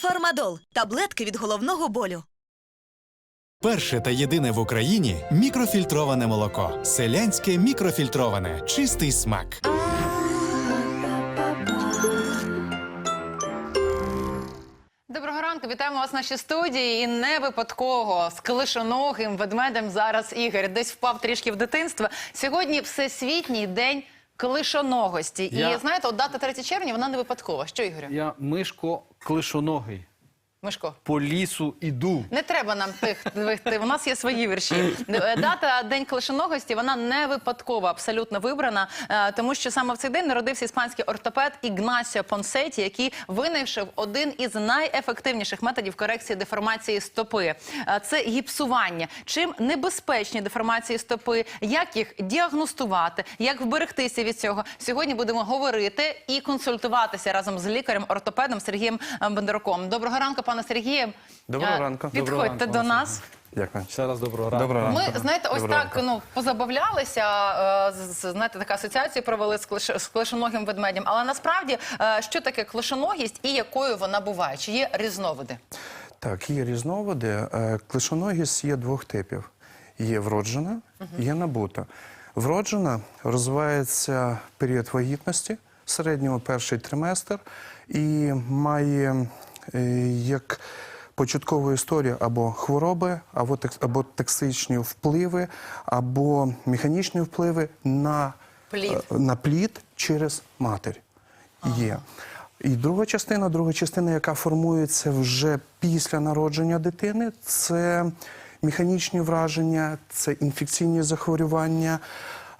Фармадол таблетки від головного болю. Перше та єдине в Україні мікрофільтроване молоко. Селянське мікрофільтроване. Чистий смак. Доброго ранку, вітаємо вас в нашій студії. І не випадково з клишоногим ведмедем зараз Ігор десь впав трішки в дитинство. Сьогодні всесвітній день клишоногості. Я- І знаєте, от дата 3 червня вона не випадкова. Що Ігорю? Я мишко клишоногий. Мишко. По лісу іду. Не треба нам тих. У нас є свої вірші. Е, Дата День клишоногості вона не випадкова, абсолютно вибрана, е, тому що саме в цей день народився іспанський ортопед Ігнасіо Понсеті, який винайшов один із найефективніших методів корекції деформації стопи. Е, Це гіпсування. Чим небезпечні деформації стопи, як їх діагностувати, як вберегтися від цього. Сьогодні будемо говорити і консультуватися разом з лікарем-ортопедом Сергієм Бондаруком. Доброго ранку, пане Сергію. Доброго Е, ранку. Підходьте до нас. Дякую. Ще раз доброго ранку. Доброго ранку. Ми знаєте, ось Доброго так ранку. ну позабавлялися. е, Знаєте, така асоціацію провели з клиш- з клишоногим ведмедем. Але насправді, е, що таке клишоногість і якою вона буває? Чи є різновиди? Так, є різновиди. Клишоногість є двох типів: є вроджена, є набута. Вроджена розвивається період вагітності, в середньому перший триместр, і має як початкову історію або хвороби, або, або токсичні впливи, або механічні впливи на Плід. е, на плід через матір. Є. І друга частина, друга частина, яка формується вже після народження дитини, це механічні враження, це інфекційні захворювання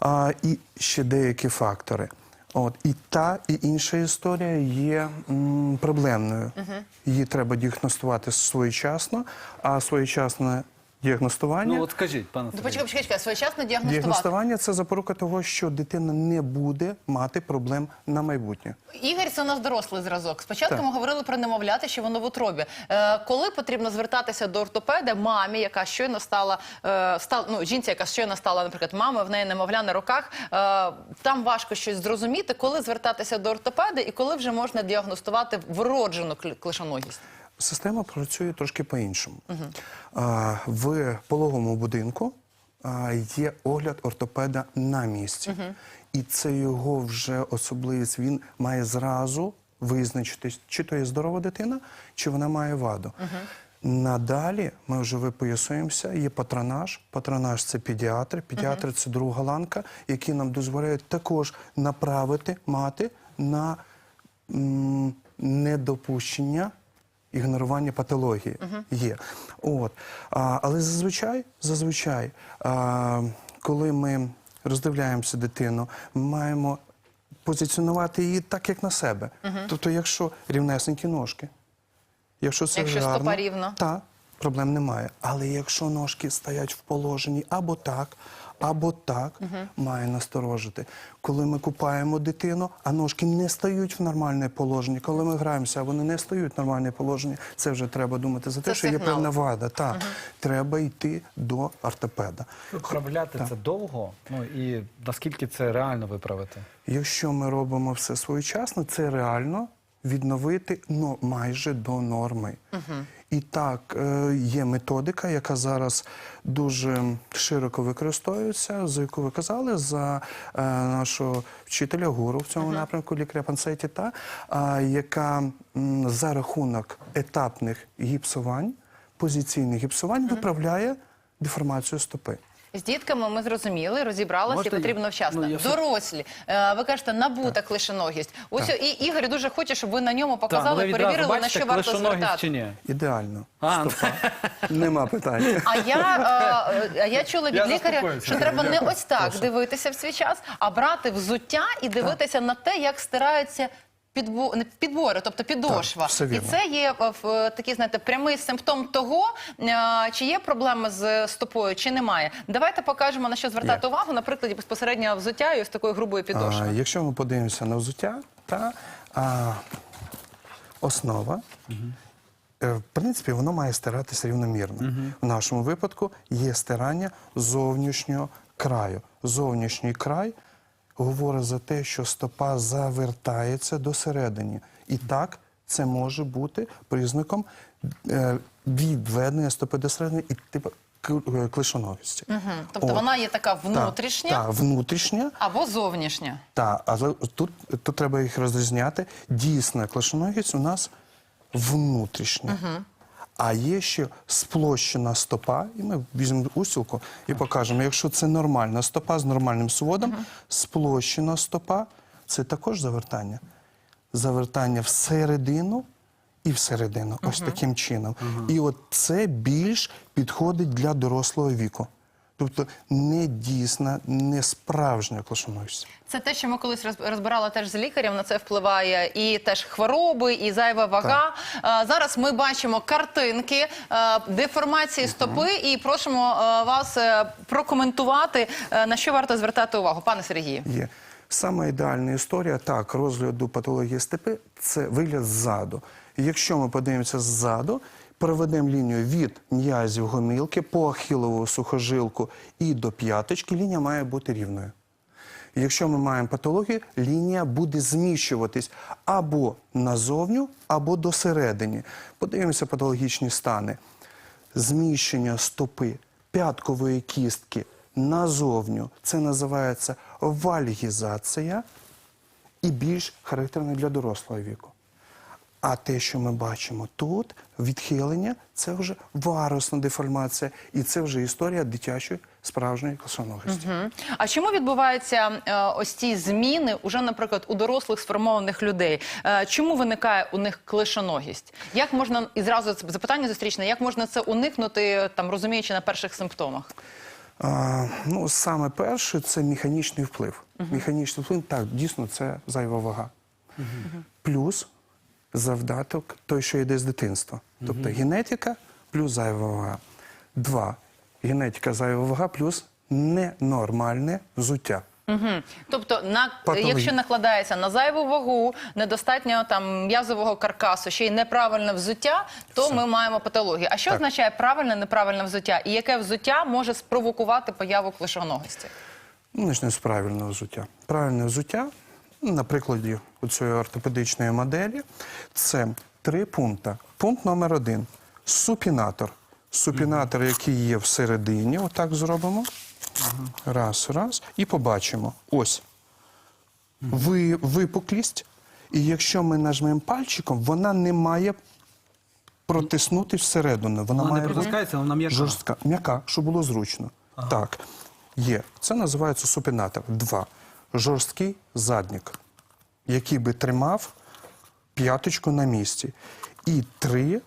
а, і ще деякі фактори. От і та, і інша історія є м, проблемною. Її треба діагностувати своєчасно, а своєчасне діагностування. Ну от скажіть, пане Ну, Сергію. почекай, почекай, почекай, своєчасно діагностувати. Діагностування це запорука того, що дитина не буде мати проблем на майбутнє. Ігор, це у нас дорослий зразок. Спочатку Так. ми говорили про немовляти, що воно в утробі. Е, коли потрібно звертатися до ортопеда, мамі, яка щойно стала, е, стала ну, жінці, яка щойно стала, наприклад, мамою, в неї немовля на руках, е, там важко щось зрозуміти, коли звертатися до ортопеда і коли вже можна діагностувати вроджену клишоногість. Система працює трошки по-іншому. А, В пологовому будинку є огляд ортопеда на місці. І це його вже особливість. Він має зразу визначити, чи то є здорова дитина, чи вона має ваду. Надалі ми вже випоясуємося, є патронаж. Патронаж це педіатри. Педіатри це друга ланка, які нам дозволяють також направити мати на м, недопущення ігнорування патології є. От. А, але зазвичай, зазвичай, а, коли ми роздивляємося дитину, ми маємо позиціонувати її так, як на себе. Тобто, якщо рівнесенькі ножки, якщо це Якщо гарно, стопа рівна. так, проблем немає. Але якщо ножки стоять в положенні або так, або так, має насторожити. Коли ми купаємо дитину, а ножки не стають в нормальне положення. Коли ми граємося, а вони не стають в нормальне положення, це вже треба думати за те, Це що є певна вада. Так, треба йти до ортопеда. Виправляти це довго. Ну і наскільки це реально виправити? Якщо ми робимо все своєчасно, це реально відновити ну, майже до норми. І так, е, є методика, яка зараз дуже широко використовується, за яку ви казали, за е, нашого вчителя гуру в цьому напрямку, лікаря Панцетіта, яка за рахунок етапних гіпсувань, позиційних гіпсувань, виправляє деформацію стопи. З дітками ми зрозуміли, розібралися, Можете потрібно вчасно. Ну, я все- Дорослі, е, ви кажете, набута клишоногість. Ось і Ігор дуже хоче, щоб ви на ньому ну, показали, ви відразу перевірили, на бачите, що варто клишоногість звертати. чи ні? Ідеально. А, ну. Стопа. Нема питань. А я, е, е, я чула від Я лікаря, що треба не ось так дивитися в свій час, а брати взуття і дивитися на те, як стираються підбо... не тобто підошва. Так, і це є е, в, е, такий, знаєте, прямий симптом того, е, чи є проблеми з стопою, чи немає. Давайте покажемо на що звертати Є. увагу на прикладі безпосередньо взуття і ось такої грубої підошви. А, якщо ми подивимося на взуття, та а, основа, в принципі, воно має стиратися рівномірно. В нашому випадку є стирання зовнішнього краю. Зовнішній край говорить за те, що стопа завертається до середини. І так це може бути признаком е, відведення стопи до середини і типу е, клишоногості. Тобто От. вона є така Так, внутрішня Так, внутрішня. або зовнішня. Так, але тут, тут треба їх розрізняти. Дійсна клашоногість у нас внутрішня. А є ще сплощена стопа, і ми візьмемо усілку і покажемо. Якщо це нормальна стопа з нормальним сводом, сплощена стопа це також завертання. Завертання всередину і всередину. Ось таким чином. І от це більш підходить для дорослого віку. Тобто не дійсна, не справжня клашоногість. Це те, що ми колись розбирали теж з лікарем. На це впливає і теж хвороби, і зайва вага. Е, Зараз ми бачимо картинки е, деформації стопи, і просимо е, вас е, прокоментувати на що варто звертати увагу, пане Сергію. Є. Саме ідеальна історія так, розгляду патології степи це вигляд ззаду. І якщо ми подивимося ззаду, проведемо лінію від м'язів гомілки по ахілову сухожилку і до п'яточки, лінія має бути рівною. Якщо ми маємо патологію, лінія буде зміщуватись або назовню, або досередині. Подивимося патологічні стани. Зміщення стопи п'яткової кістки назовню. Це називається вальгізація і більш характерно для дорослого віку. А те, що ми бачимо тут, відхилення, це вже варусна деформація, і це вже історія дитячої справжньої косоногості. Мгм. А чому відбуваються е, ось ці зміни уже, наприклад, у дорослих сформованих людей? Е, чому виникає у них клишоногість? Як можна і зразу це запитання зустрічне, як можна це уникнути, там розуміючи на перших симптомах? А, ну, саме перше це механічний вплив. Механічний вплив, так, дійсно, це зайва вага. Плюс завдаток той, що йде з дитинства. Тобто генетика плюс зайва вага. Два. Генетика зайва вага плюс ненормальне взуття. Угу. Тобто, на Патологія. якщо накладається на зайву вагу, недостатньо там м'язового каркасу, ще й неправильне взуття, то ми маємо патологію. А що Так. означає правильне неправильне взуття? І яке взуття може спровокувати появу клишоногості? Ну, почнемо з правильного взуття. Правильне взуття, на прикладі цієї ортопедичної моделі, це три пункти. Пункт номер один супінатор. Супінатор, який є всередині, отак зробимо. Раз, раз. І побачимо. Ось. Ви, випуклість. І якщо ми нажмемо пальчиком, вона не має протиснути всередину. Вона, Вона має не протискається, вона м'яка. жорстка, м'яка, щоб було зручно. Так, є. Це називається супінатор. Два. Жорсткий задник, який би тримав п'яточку на місці. І три.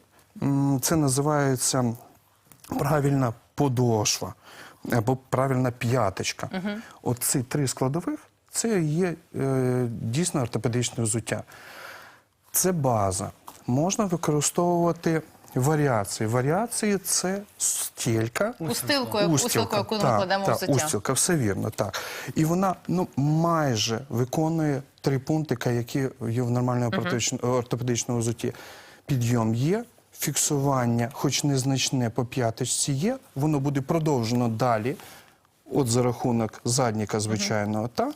Це називається правильна подошва або правильна п'яточка. Оці три складових це є е, дійсно ортопедичне взуття. Це база. Можна використовувати варіації. Варіації це стілька. Устилкою, устилкою, яку ми кладемо в так, взуття. Устілка, все вірно, так. І вона ну, майже виконує три пунктика, які є в нормальному ортопедичному- ортопедичному взутті. Підйом є, фіксування, хоч незначне по п'яточці є, воно буде продовжено далі. От за рахунок задніка звичайного, та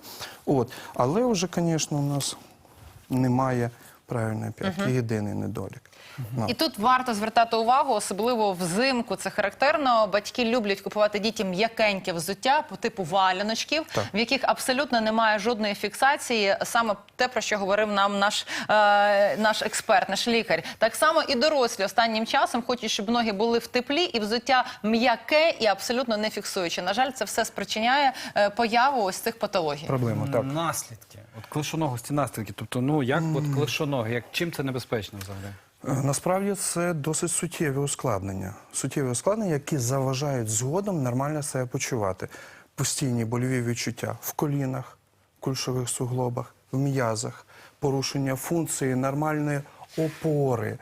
от, але вже, звісно, у нас немає правильної п'ятки. Єдиний недолік. І тут варто звертати увагу, особливо взимку. Це характерно. Батьки люблять купувати дітям м'якеньке взуття по типу валяночків, Так. в яких абсолютно немає жодної фіксації. Саме те, про що говорив нам наш, е, наш експерт, наш лікар. Так само і дорослі останнім часом хочуть, щоб ноги були в теплі, і взуття м'яке і абсолютно не фіксуюче. На жаль, це все спричиняє е, появу ось цих патологій. Проблема, так. Наслідки. От клишоногості наслідки. Тобто, ну як от клишоноги, як чим це небезпечно взагалі? Е, Насправді це досить суттєві ускладнення. Суттєві ускладнення, які заважають згодом нормально себе почувати. Постійні больові відчуття в колінах, кульшових суглобах, в м'язах, порушення функції нормальної опори.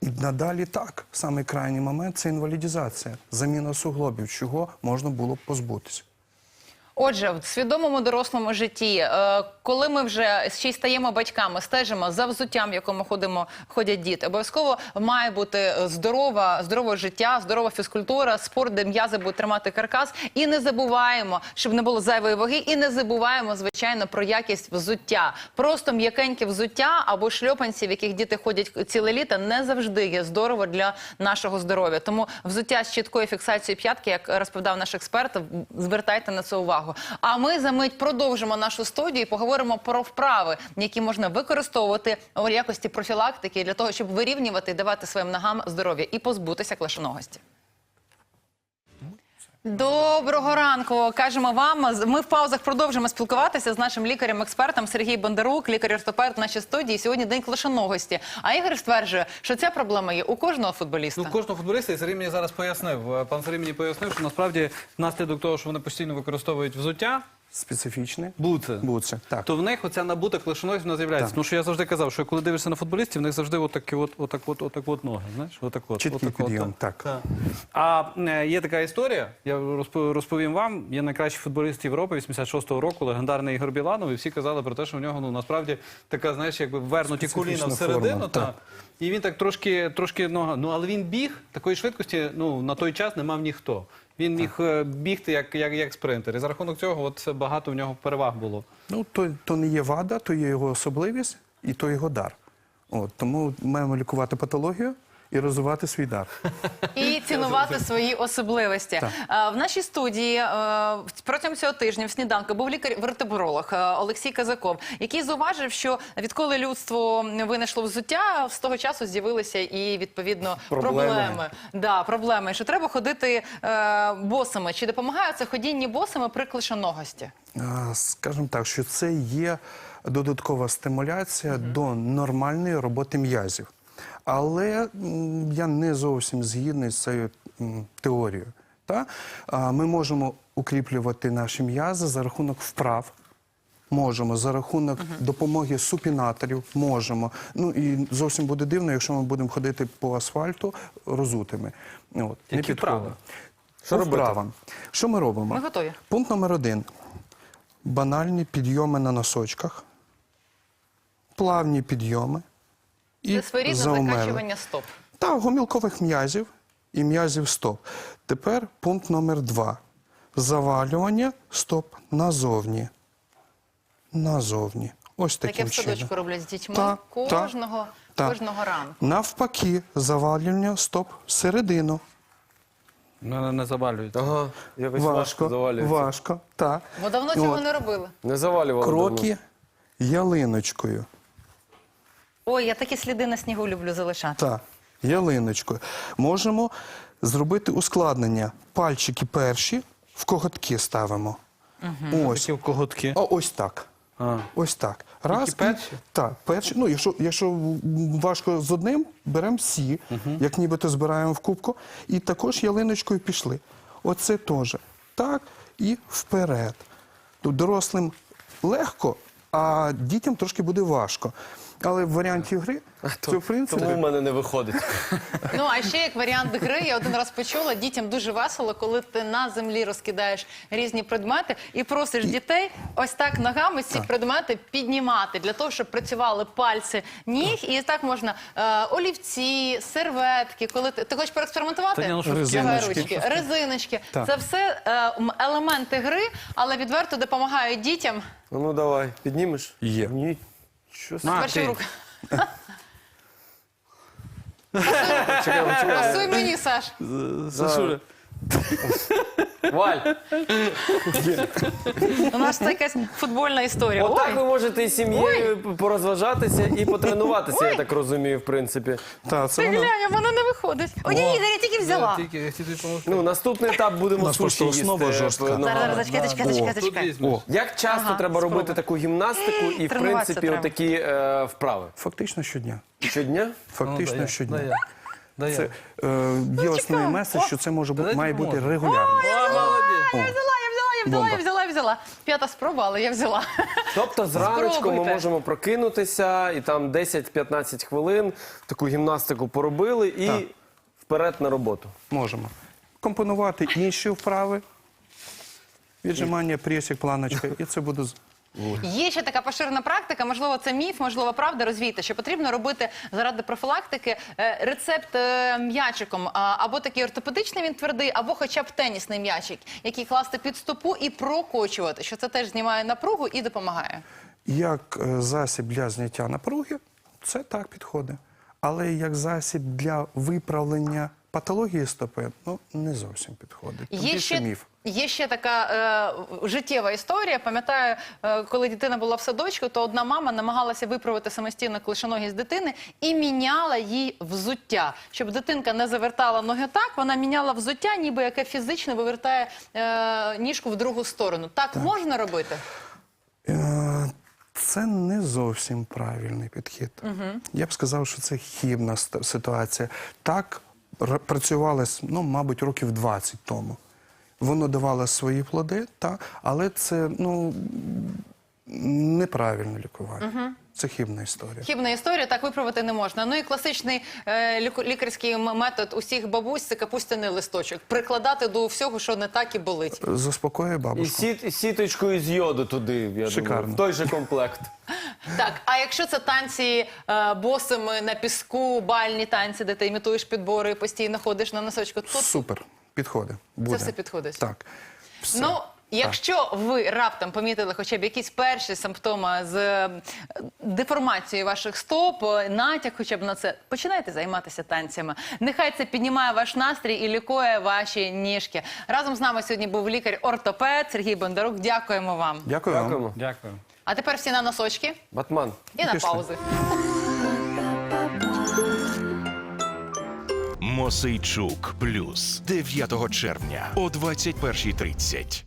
І надалі так, саме крайній момент це інвалідізація, заміна суглобів, чого можна було б позбутися. Отже, в свідомому дорослому житті, е, коли ми вже ще й стаємо батьками, стежимо за взуттям, в якому ходимо, ходять діти. Обов'язково має бути здорова, здорове життя, здорова фізкультура, спорт, де м'язи будуть тримати каркас. І не забуваємо, щоб не було зайвої ваги, і не забуваємо, звичайно, про якість взуття. Просто м'якеньке взуття або шльопанці, в яких діти ходять ціле літо, не завжди є здорово для нашого здоров'я. Тому взуття з чіткою фіксацією п'ятки, як розповідав наш експерт, звертайте на це увагу. А ми за мить продовжимо нашу студію і поговоримо про вправи, які можна використовувати у якості профілактики для того, щоб вирівнювати давати своїм ногам здоров'я і позбутися клашоногості. Доброго ранку, кажемо вам. Ми в паузах продовжимо спілкуватися з нашим лікарем-експертом Сергій Бондарук, лікар-ортопед в нашій студії. Сьогодні день клашоногості. А Ігор стверджує, що ця проблема є у кожного футболіста. Ну, кожного футболіста, і Сергій мені зараз пояснив. е, Пан Сергій мені пояснив, що насправді внаслідок того, що вони постійно використовують взуття, Специфічний. буци, Буци, так. то в них оця набута клешоногість вона з'являється. Так. Тому що я завжди казав, що коли дивишся на футболістів, в них завжди отакі от, отак от, отак от ноги, знаєш, отак от. Чіткий отак от, підйом, так. Так. А е, є така історія, я розпо- розповім вам. Є найкращий футболіст Європи 86-го року, легендарний Ігор Біланов, і всі казали про те, що в нього ну насправді така, знаєш, якби вернуті коліна всередину. форма, та. так. І він так трошки, трошки нога. Ну але він біг такої швидкості. Ну на той час не мав ніхто. Він міг е, бігти як, як, як спринтер. І за рахунок цього, от багато в нього переваг було. Ну, то, то не є вада, то є його особливість і то його дар. От, тому маємо лікувати патологію і розвивати свій дар. І цінувати свої особливості. В нашій студії е, протягом цього тижня в сніданку був лікар-вертебролог е, Олексій Казаков, який зауважив, що відколи людство винайшло взуття, з того часу з'явилися і відповідно Проблеми. проблеми. Да, проблеми. Що треба ходити е, босами. Чи допомагає це ходіння босами при клишоногості? А, Скажімо так, що це є додаткова стимуляція до нормальної роботи м'язів. Але я не зовсім згідний з цією теорією. Та? Ми можемо укріплювати наші м'язи за рахунок вправ. Можемо за рахунок допомоги супінаторів, можемо. Ну і зовсім буде дивно, якщо ми будемо ходити по асфальту розутими. От, не Які підходить. вправи? Що? Що ми робимо? Ми готові. Пункт номер один. Банальні підйоми на носочках, плавні підйоми і Це своєрідне заумерли. закачування стоп. Та гомілкових м'язів і м'язів стоп. Тепер пункт номер два. Завалювання стоп назовні. Назовні. Ось Таке таким в садочку чином. роблять з дітьми Та, та, кожного, та. кожного ранку. Навпаки, завалювання стоп всередину. Не, не завалюють. Ага, якось важко, Важко, завалюється. важко, так. Бо давно цього От. не робили. Не завалювали. Кроки ялиночкою. Ой, я такі сліди на снігу люблю залишати. Так, ялиночкою. Можемо зробити ускладнення. Пальчики перші в коготки ставимо. Ось. Такі в коготки. О, ось так. А. Ось так. Раз. Тільки перші? Так, перші. Ну, якщо, якщо важко з одним, беремо всі, як нібито збираємо в кубку. І також ялиночкою пішли. Оце теж. Так і вперед. Тут дорослим легко, а дітям трошки буде важко. Але в варіанті гри це в принципі. Тому в мене не виходить. Ну а ще як варіант гри, я один раз почула, дітям дуже весело, коли ти на землі розкидаєш різні предмети і просиш дітей ось так ногами ці предмети піднімати для того, щоб працювали пальці ніг, і так можна е, олівці, серветки. Коли ти, ти хочеш? Та ні, ну що Резиночки. ручки, резиночки. Так. Це все е, елементи гри, але відверто допомагають дітям. Ну, ну давай, піднімеш? Є. Ні. Що. Чекай, чекай. Пасуй мені, Саш. Сашуля. Валь, У нас це якась футбольна історія. отак Ой. ви можете із сім'єю порозважатися і потренуватися, я так розумію, в принципі. Та, це Ти воно. глянь, а воно не виходить. Ой, ні, Ігор, я тільки взяла. Тільки, я хотів допомогти. Ну, наступний етап будемо нас суші просто основа їсти. жорстка. Зараз, ногами. зараз, зачекай, зачекай, зачекай, Тут зачекай. візьмеш. Як часто Ага, треба робити таку гімнастику і, в Тренуватися принципі, треба. отакі е, вправи? Фактично щодня. Щодня? Фактично Ну, да, щодня. я. Да, я. Це е, є основний меседж, що це може бути, Давайте має бути поможемо. регулярно. О, молодець. Я взяла, я взяла, я взяла, Бомба. я взяла, я взяла. П'ята спроба, але я взяла. Тобто зраночку ми Спробуйте. можемо прокинутися і там 10-15 хвилин таку гімнастику поробили і Так. вперед на роботу. Можемо. Компонувати інші вправи. Віджимання, пресік, планочка, і це буде з- Є ще така поширена практика, можливо, це міф, можливо, правда. Розвійте, що потрібно робити заради профілактики е, рецепт е, м'ячиком, а, або такий ортопедичний він твердий, або хоча б тенісний м'ячик, який класти під стопу і прокочувати, що це теж знімає напругу і допомагає. як е, засіб для зняття напруги, це так підходить. Але як засіб для виправлення патології стопи, ну не зовсім підходить. Тут Є ще, міф. є ще така е, життєва історія. Пам'ятаю, е, коли дитина була в садочку, то одна мама намагалася виправити самостійно клишоногість дитини і міняла їй взуття. Щоб дитинка не завертала ноги так, вона міняла взуття, ніби яке фізично вивертає е, ніжку в другу сторону. Так, можна робити? Е, Це не зовсім правильний підхід. Я б сказав, що це хібна ситуація. Так працювалось, ну, мабуть, років 20 тому. Воно давало свої плоди, та, але це ну, неправильне лікування. Це хібна історія. Хібна історія так виправити не можна. Ну і класичний е, лікарський метод усіх бабусь це капустяний листочок. Прикладати до всього, що не так і болить. Заспокоює І бабушку. сіт, і сіточкою з йоду туди, я думаю, в той же комплект. Так, а якщо це танці е, босими на піску, бальні танці, де ти імітуєш підбори і постійно ходиш на носочку, то Супер, підходить. Буде. все підходить? Так. Все. Ну, якщо ви раптом помітили хоча б якісь перші симптоми з е, деформацією ваших стоп, е, натяк хоча б на це, починайте займатися танцями. Нехай це піднімає ваш настрій і лікує ваші ніжки. Разом з нами сьогодні був лікар-ортопед Сергій Бондарук. Дякуємо вам. Дякую. вам. Дякуємо. Дякую. А тепер всі на носочки Батман. і на Пішли. паузи. Мосейчук плюс 9 червня о 21.30.